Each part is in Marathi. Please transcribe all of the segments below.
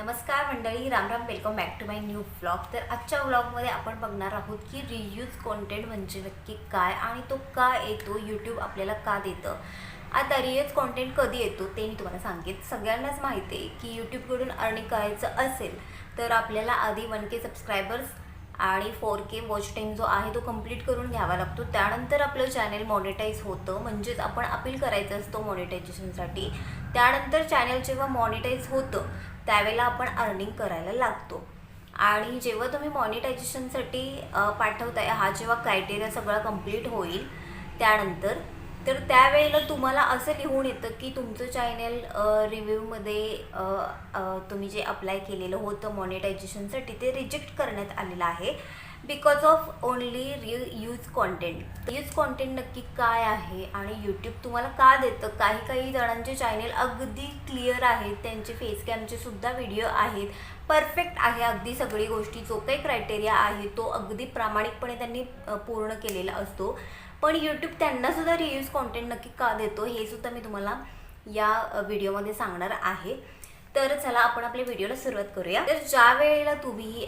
नमस्कार मंडळी Ram Ram welcome back to my new vlog तर आजच्या व्लॉगमध्ये आपण बघणार आहोत की रियूज कॉन्टेंट म्हणजे नक्की काय आणि तो का येतो यूट्यूब आपल्याला का देतं. आता रियूज कॉन्टेंट कधी येतो ते मी तुम्हाला सांगेन. सगळ्यांनाच माहिती आहे की यूट्यूबकडून अर्निंग करायचं असेल तर आपल्याला आधी वन के सबस्क्रायबर्स आणि फोर के वॉच टाईम जो आहे तो कंप्लीट करून घ्यावा लागतो. त्यानंतर आपलं चॅनल मॉनिटाईज होतं. म्हणजेच आपण अपील करायचं असतो मॉनिटायझेशनसाठी त्यानंतर चॅनल जेव्हा मॉनिटाईज होतं त्यावेळेला आपण अर्निंग करायला लागतो. आणि जेव्हा तुम्ही मॉनिटायझेशनसाठी पाठवताय हा जेव्हा क्रायटेरिया सगळा कंप्लीट होईल त्यानंतर तर त्यावेळेला तुम्हाला असं लिहून येतं की तुमचं चॅनल रिव्ह्यूमध्ये तुम्ही जे अप्लाय केलेलं होतं मॉनिटायझेशनसाठी ते रिजेक्ट करण्यात आलेलं आहे. Because of only reuse content use content नक्की काय आहे आणि यूट्यूब तुम्हाला का देतं? काही काही जणांचे चॅनेल अगदी क्लिअर आहेत. त्यांचे फेस कॅमचे सुद्धा व्हिडिओ आहेत. परफेक्ट आहे अगदी सगळी गोष्टी. जो काही क्रायटेरिया आहे तो अगदी प्रामाणिकपणे त्यांनी पूर्ण केलेला असतो. पण यूट्यूब त्यांनासुद्धा रियूज कॉन्टेंट नक्की का देतो हे सुद्धा मी तुम्हाला या व्हिडिओमध्ये सांगणार आहे. तर चला आपण आपल्या व्हिडिओला सुरुवात करूया. तर ज्या वेळेला तुम्ही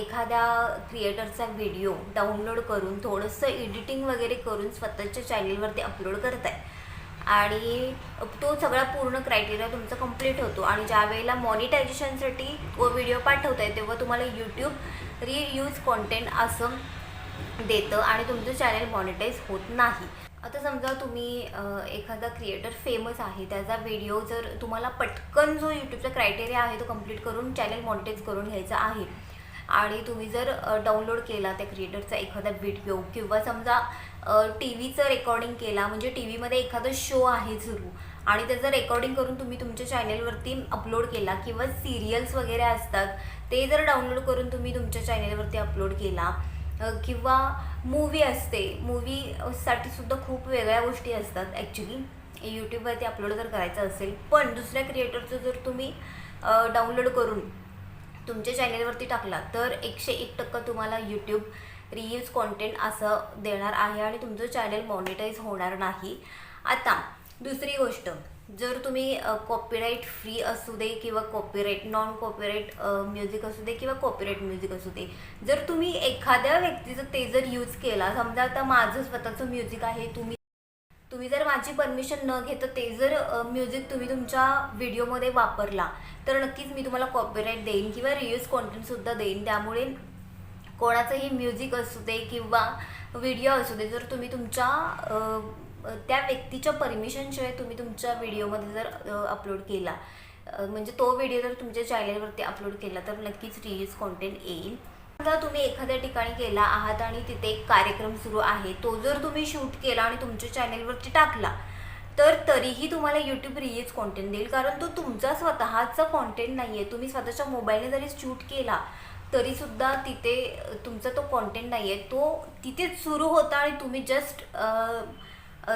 एखाद्या क्रिएटरचा व्हिडिओ डाउनलोड करून थोडंसं एडिटिंग वगैरे करून स्वतःच्या चॅनलवरती अपलोड करताय आणि तो सगळा पूर्ण क्रायटेरिया तुमचा कंप्लीट होतो आणि ज्या वेळेला मॉनिटायझेशनसाठी व्हिडिओ पाठवताय तेव्हा तुम्हाला यूट्यूब रियूज कॉन्टेंट असं देतं आणि तुमचं चॅनल मॉनिटाईज होत नाही. आता समजा तुम्ही एखादा क्रिएटर फेमस आहे त्याचा व्हिडिओ जर तुम्हाला पटकन जो यूट्यूबचा क्रायटेरिया आहे तो कंप्लीट करून चॅनल मॉनिटाईज करून घ्यायचा आहे. आणि तुम्ही जर डाउनलोड केला त्या क्रिएटरचा एखादा व्हिडिओ किंवा समजा टी व्हीचं रेकॉर्डिंग केला म्हणजे टी व्हीमध्ये एखादा शो आहे सुरू आणि त्याचं रेकॉर्डिंग करून तुम्ही तुमच्या चॅनलवरती अपलोड केला किंवा सिरियल्स वगैरे असतात ते जर डाउनलोड करून तुम्ही तुमच्या चॅनलवरती अपलोड केला किंवा मूवी असते. मूवीसाठी सुद्धा खूप वेगळ्या गोष्टी असतात ॲक्च्युली यूट्यूबवरती अपलोड जर करायचं असेल पण दुसऱ्या क्रिएटरचं जर तुम्ही डाउनलोड करून तुमच्या चॅनलवरती टाकला तर एकशे एक टक्का तुम्हाला यूट्यूब रियूज कॉन्टेंट असं देणार आहे आणि तुमचं चॅनल मॉनिटाईज होणार नाही. आता दुसरी गोष्ट. जर तुम्ही कॉपीराईट फ्री असू दे किंवा कॉपीराईट नॉन कॉपीराईट म्युझिक असू दे किंवा कॉपीराईट म्युझिक असू दे जर तुम्ही एखाद्या व्यक्तीचं ते जर यूज केला समजा आता माझं स्वतःचं म्युझिक आहे तुम्ही तुम्ही जर माझी परमिशन न घेता ते जर म्युझिक तुम्ही तुमच्या व्हिडिओमध्ये वापरला तर नक्कीच मी तुम्हाला कॉपीराईट देईन किंवा रियूज कॉन्टेंटसुद्धा देईन. त्यामुळे कोणाचंही म्युझिक असू दे किंवा व्हिडिओ असू दे जर तुम्ही तुमच्या त्या व्यक्तीच्या परमिशनशिवाय तुम्ही तुमच्या व्हिडिओमध्ये जर अपलोड केला म्हणजे तो व्हिडिओ जर तुमच्या चॅनलवरती अपलोड केला तर नक्कीच रियूज कॉन्टेंट येईल. समजा तुम्ही एखाद्या ठिकाणी गेला आहात आणि तिथे एक कार्यक्रम सुरू आहे. तो जर तुम्ही शूट केला आणि तुमच्या चॅनेलवरती टाकला तर तरीही तुम्हाला यूट्यूब रियूज कॉन्टेंट देईल. कारण तो तुमचा स्वतःचा कॉन्टेंट नाही आहे तुम्ही स्वतःच्या मोबाईलने जरी शूट केला तरीसुद्धा तिथे तुमचा तो कॉन्टेंट नाही आहे तो तिथेच सुरू होता आणि तुम्ही जस्ट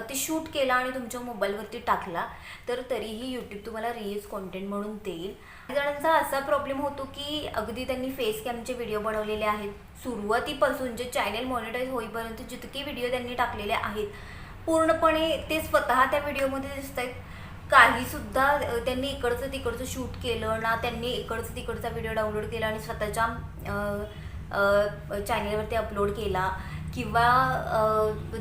ते शूट केला आणि तुमच्या मोबाईलवरती टाकला तर तरीही यूट्यूब तुम्हाला रियूज कॉन्टेंट म्हणून देईल. काही जणांचा असा प्रॉब्लेम होतो की अगदी त्यांनी फेस कॅमचे व्हिडिओ बनवलेले आहेत. सुरुवातीपासून जे चॅनल मॉनिटाईज होईपर्यंत जितके व्हिडिओ त्यांनी टाकलेले आहेत पूर्णपणे ते स्वतः त्या व्हिडिओमध्ये दिसत आहेत काहीसुद्धा त्यांनी इकडचं तिकडचं शूट केलं ना त्यांनी इकडचं तिकडचा व्हिडिओ डाउनलोड केला आणि स्वतःच्या चॅनलवरती अपलोड केला. किंवा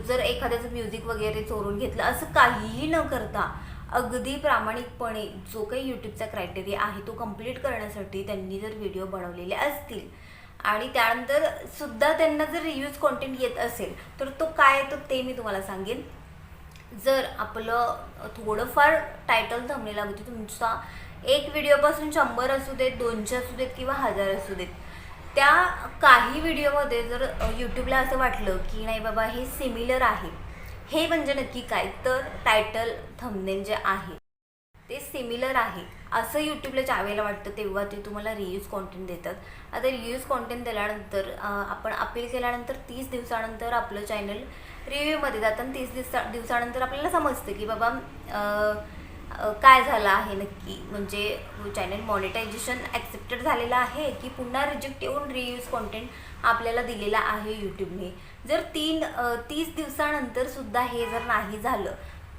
जर एखाद्याचं म्युझिक वगैरे चोरून घेतलं असं काहीही न करता अगदी प्रामाणिकपणे जो काही यूट्यूबचा क्रायटेरिया आहे तो कंप्लीट करण्यासाठी त्यांनी जर व्हिडिओ बनवलेले असतील आणि त्यानंतर सुद्धा त्यांना जर रिव्ह्यूज कॉन्टेंट येत असेल तर तो काय येतो ते मी तुम्हाला सांगेन. जर आपलं थोडंफार टायटल थांबलेला होती तुमचा एक व्हिडिओपासून शंभर असू देत दोनशे असू देत किंवा हजार असू देत त्या काही व्हिडिओमध्ये जर यूट्यूबला असं वाटलं की नाही बाबा हे सिमिलर आहे. हे म्हणजे नक्की काय? तर टायटल थंबनेल जे आहे ते सिमिलर आहे. असं यूट्यूबला ज्यावेळेला वाटतं तेव्हा ते तुम्हाला रियूज कॉन्टेंट देतात. आता रियूज कॉन्टेंट दिल्यानंतर आपण अपील केल्यानंतर तीस दिवसानंतर आपलं चॅनल रिव्ह्यूमध्ये जातं आणि तीस दिवसा दिवसानंतर आपल्याला समजतं की बाबा काय झालं आहे नक्की? म्हणजे चॅनल मॉनिटायझेशन ॲक्सेप्टेड झालेलं आहे की पुन्हा रिजेक्ट येऊन रियूज कॉन्टेंट आपल्याला दिलेला आहे यूट्यूबने जर तीन तीस दिवसानंतर सुद्धा हे जर नाही झालं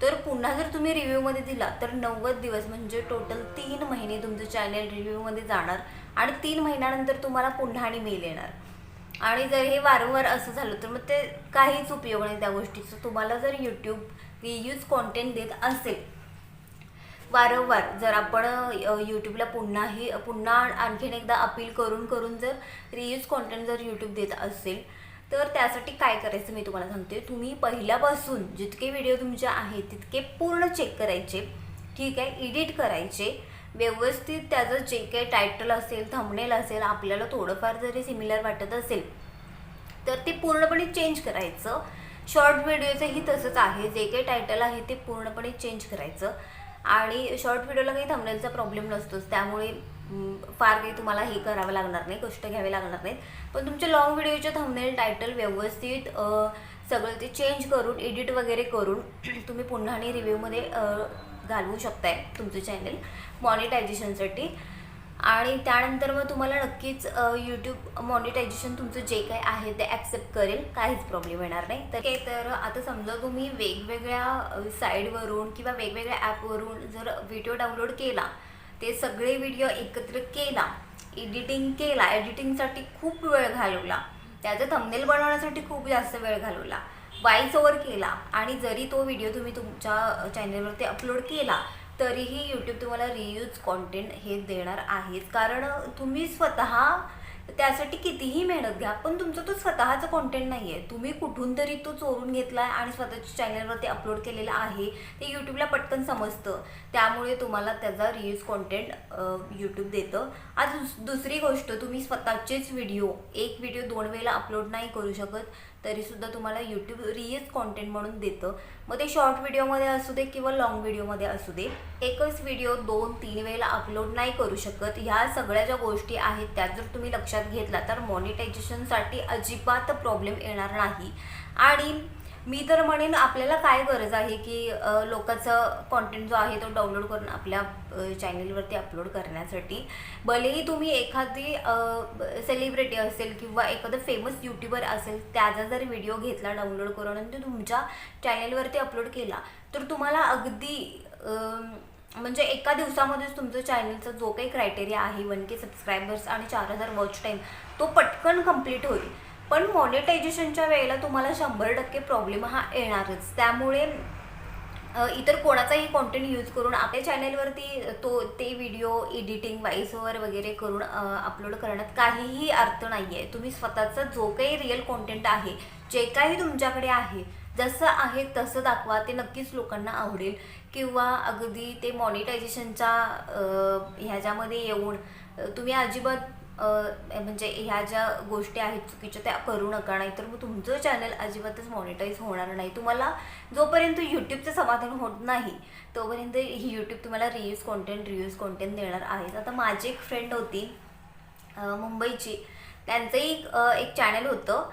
तर पुन्हा जर तुम्ही रिव्ह्यूमध्ये दिला तर नव्वद दिवस म्हणजे टोटल तीन महिने तुमचं चॅनल रिव्ह्यूमध्ये जाणार आणि तीन महिन्यानंतर तुम्हाला पुन्हा आणि मेल येणार. आणि जर हे वारंवार असं झालं तर मग ते काहीच उपयोग नाही त्या गोष्टीचं. तुम्हाला जर यूट्यूब रियूज कॉन्टेंट देत असेल वारंवार जर आपण यूट्यूबला पुन्हाही पुन्हा आणखीन एकदा अपील करून करून जर रियूज कॉन्टेंट जर यूट्यूब देत असेल तर त्यासाठी काय करायचं मी तुम्हाला सांगते. तुम्ही पहिल्यापासून जितके व्हिडिओ तुमचे आहेत तितके पूर्ण चेक करायचे. ठीक आहे? एडिट करायचे. व्यवस्थित त्याचं जे काही टायटल असेल थंबनेल असेल आपल्याला थोडंफार जरी सिमिलर वाटत असेल तर ते पूर्णपणे चेंज करायचं. शॉर्ट व्हिडिओचंही तसंच आहे. जे काही टायटल आहे ते पूर्णपणे चेंज करायचं. आणि शॉर्ट व्हिडिओला काही थंबनेलचा प्रॉब्लेम नसतोच. त्यामुळे फार काही तुम्हाला हे करावं लागणार नाही कष्ट घ्यावे लागणार नाहीत. पण तुमचे लॉंग व्हिडिओचे थंबनेल टायटल व्यवस्थित सगळं ते चेंज करून एडिट वगैरे करून तुम्ही पुन्हा आणि रिव्ह्यूमध्ये घालवू शकताय तुमचं चॅनल मॉनिटायझेशनसाठी आणि त्यानंतर मग तुम्हाला नक्कीच यूट्यूब मॉनिटायझेशन तुमचं जे काही आहे ते ॲक्सेप्ट करेल. काहीच प्रॉब्लेम येणार नाही. तर हे तर आता समजा तुम्ही वेगवेगळ्या साईडवरून किंवा वेगवेगळ्या ॲपवरून जर व्हिडिओ डाउनलोड केला ते सगळे व्हिडिओ एकत्र केला एडिटिंग केला एडिटिंगसाठी खूप वेळ घालवला त्याचं थंबनेल बनवण्यासाठी खूप जास्त वेळ घालवला वाईस ओवर केला आणि जरी तो व्हिडिओ तुम्ही तुमच्या चॅनलवरती अपलोड केला तरीही यूट्यूब तुम्हाला रियूज कॉन्टेंट हे देणार आहेच कारण तुम्ही स्वतः त्यासाठी कितीही मेहनत घ्या पण तुमचं तो स्वतःचं कॉन्टेंट नाही आहे तुम्ही कुठून तरी तो चोरून घेतला आहे आणि स्वतःच्या चॅनलवरती अपलोड केलेला आहे ते यूट्यूबला पटकन समजतं. त्यामुळे तुम्हाला त्याचा रियूज कॉन्टेंट यूट्यूब देतं. आज दुस दुसरी गोष्ट तुम्ही स्वतःचेच व्हिडिओ एक व्हिडिओ दोन वेळेला अपलोड नाही करू शकत. तरीसुद्धा तुम्हाला यूट्यूब रियूज कॉन्टेंट म्हणून देतं. मग ते शॉर्ट व्हिडिओमध्ये असू दे किंवा लॉंग व्हिडिओमध्ये असू दे एकच व्हिडिओ दोन तीन वेळेला अपलोड नाही करू शकत. ह्या सगळ्या ज्या गोष्टी आहेत त्या जर तुम्ही लक्षात घेतला तर मॉनिटायझेशनसाठी अजिबात प्रॉब्लेम येणार नाही. आणि मी तर म्हणेन आपल्याला काय गरज आहे की अ, लोकांचं कॉन्टेंट जो आहे तो डाउनलोड करून आपल्या चॅनेलवरती अपलोड करण्यासाठी. भलेही तुम्ही एखादी सेलिब्रिटी असेल किंवा एखादं फेमस यूट्यूबर असेल त्याचा जर व्हिडिओ घेतला डाउनलोड करून आणि तो तुमच्या चॅनेलवरती अपलोड केला तर तुम्हाला अगदी म्हणजे एका दिवसामध्येच तुमचं चॅनलचा जो काही क्रायटेरिया आहे वन के सबस्क्रायबर्स आणि चार हजार वॉच टाईम तो पटकन कंप्लीट होईल. पण मॉनिटायझेशनच्या वेळेला तुम्हाला शंभर टक्के प्रॉब्लेम हा येणारच. त्यामुळे इतर कोणाचाही कॉन्टेंट यूज करून आपल्या चॅनलवरती तो ते व्हिडिओ एडिटिंग वाईसवर ओव्हर वगैरे करून अपलोड करण्यात काहीही अर्थ नाही आहे तुम्ही स्वतःचा जो काही रिअल कॉन्टेंट आहे जे काही तुमच्याकडे आहे जसं आहे तसं दाखवा ते नक्कीच लोकांना आवडेल. किंवा अगदी ते मॉनिटायझेशनच्या ह्याच्यामध्ये येऊन तुम्ही अजिबात म्हणजे ह्या ज्या गोष्टी आहेत चुकीच्या त्या करू नका. नाही तर मग तुमचं चॅनल अजिबातच मॉनिटाईज होणार नाही. तुम्हाला जोपर्यंत यूट्यूबचं समाधान होत नाही तोपर्यंत ही यूट्यूब तुम्हाला रियूज कॉन्टेंट रियूज कॉन्टेंट देणार आहेत. आता माझी एक फ्रेंड होती मुंबईची. त्यांचंही एक एक चॅनल होतं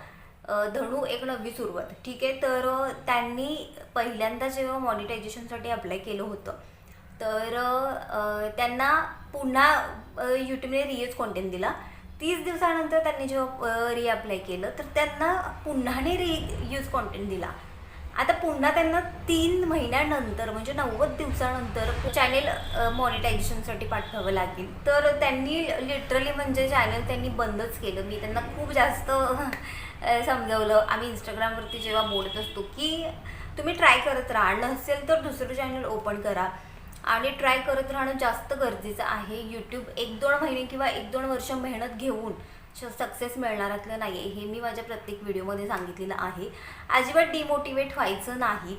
अ, धनू एक नवी सुरुवात. ठीक आहे? तर त्यांनी पहिल्यांदा जेव्हा मॉनिटायझेशनसाठी अप्लाय केलं होतं तर त्यांना पुन्हा यूट्यूबने रियूज कॉन्टेंट दिला. तीस दिवसानंतर त्यांनी जेव्हा रिअप्लाय केलं तर त्यांना पुन्हाने रियूज कॉन्टेंट दिला. आता पुन्हा त्यांना तीन महिन्यानंतर म्हणजे नव्वद दिवसानंतर चॅनेल मॉनिटायझेशनसाठी पाठवावं लागेल. तर त्यांनी लिटरली म्हणजे चॅनल त्यांनी बंदच केलं. मी त्यांना खूप जास्त समजवलं. आम्ही इंस्टाग्रामवरती जेव्हा बोलत असतो की तुम्ही ट्राय करत राहा. नसेल तर दुसरं चॅनल ओपन करा. आणि ट्राय करत राहणं जास्त गरजेचं आहे. यूट्यूब एक दोन महिने किंवा एक दोन वर्ष मेहनत घेऊन सक्सेस मिळणारातलं नाही आहे हे मी माझ्या प्रत्येक व्हिडिओमध्ये सांगितलेलं आहे. अजिबात डिमोटिवेट व्हायचं नाही.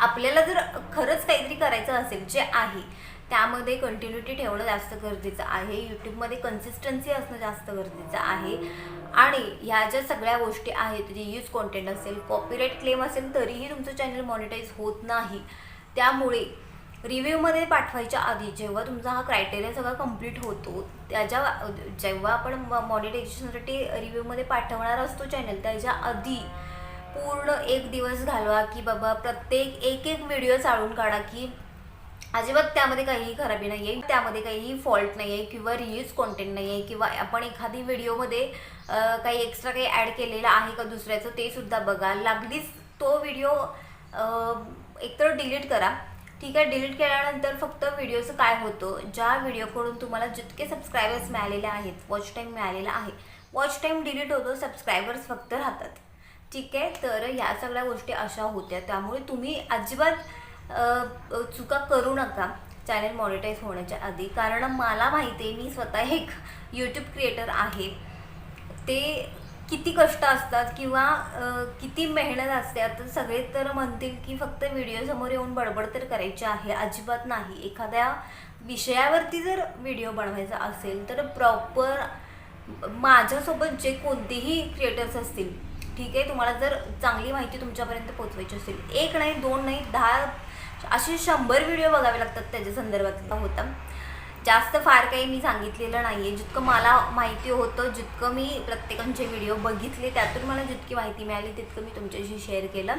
आपल्याला जर खरंच काहीतरी करायचं असेल जे आहे त्यामध्ये कंटिन्युटी ठेवणं जास्त गरजेचं आहे. यूट्यूबमध्ये कन्सिस्टन्सी असणं जास्त गरजेचं आहे. आणि ह्या ज्या सगळ्या गोष्टी आहेत जे यूज कॉन्टेंट असेल कॉपीराईट क्लेम असेल तरीही तुमचं चॅनल मॉनिटाईज होत नाही. त्यामुळे रिव्ह्यूमध्ये पाठवायच्या आधी जेव्हा तुमचा हा क्रायटेरिया सगळा कंप्लीट होतो त्याच्या जेव्हा आपण मॉनिटायझेशनसाठी रिव्ह्यूमध्ये पाठवणार असतो चॅनल त्याच्या आधी पूर्ण एक दिवस घालवा की बाबा प्रत्येक एक एक व्हिडिओ चाळून काढा की अजिबात त्यामध्ये काहीही खराबी नाही आहे त्यामध्ये काहीही फॉल्ट नाही आहे किंवा रियूज कॉन्टेंट नाही आहे किंवा आपण एखादी व्हिडिओमध्ये काही एक्स्ट्रा काही ॲड केलेलं आहे का दुसऱ्याचं ते सुद्धा बघा. लागलीच तो व्हिडिओ एकतर डिलीट करा. ठीक आहे डिलीट केल्यानंतर फक्त व्हिडिओचं काय होतं? ज्या व्हिडिओकडून तुम्हाला जितके सबस्क्रायबर्स मिळालेले आहेत वॉच टाईम मिळालेला आहे वॉच टाईम डिलीट होतो सबस्क्रायबर्स फक्त राहतात. ठीक आहे तर ह्या सगळ्या गोष्टी अशा होत्या. त्यामुळे तुम्ही अजिबात चुका करू नका चॅनल मॉनिटाईज होण्याच्या आधी. कारण मला माहिती आहे मी स्वतः एक यूट्यूब क्रिएटर आहे. ते किती कष्ट असतात किंवा किती मेहनत असते आता सगळे तर म्हणतील की फक्त व्हिडिओसमोर येऊन बडबड तर करायची आहे अजिबात नाही. एखाद्या विषयावरती जर व्हिडिओ बनवायचा असेल तर प्रॉपर माझ्यासोबत जे कोणतेही क्रिएटर्स असतील ठीक आहे तुम्हाला जर चांगली माहिती तुमच्यापर्यंत पोचवायची असेल एक नाही दोन नाही दहा असे शंभर व्हिडिओ बघावे लागतात त्याच्या संदर्भातला होता. जास्त फार काही मी सांगितलेलं नाही आहे जितकं मला माहिती होतं जितकं मी प्रत्येकांचे व्हिडिओ बघितले त्यातून मला जितकी माहिती मिळाली तितकं मी तुमच्याशी शेअर केलं.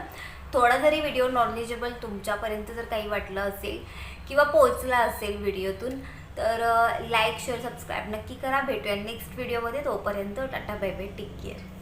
थोडा जरी व्हिडिओ नॉलेजेबल तुमच्यापर्यंत जर काही वाटलं असेल किंवा पोचला असेल व्हिडिओतून तर लाईक शेअर सबस्क्राईब नक्की करा. भेटूया नेक्स्ट व्हिडिओमध्ये तोपर्यंत tata bye bye take care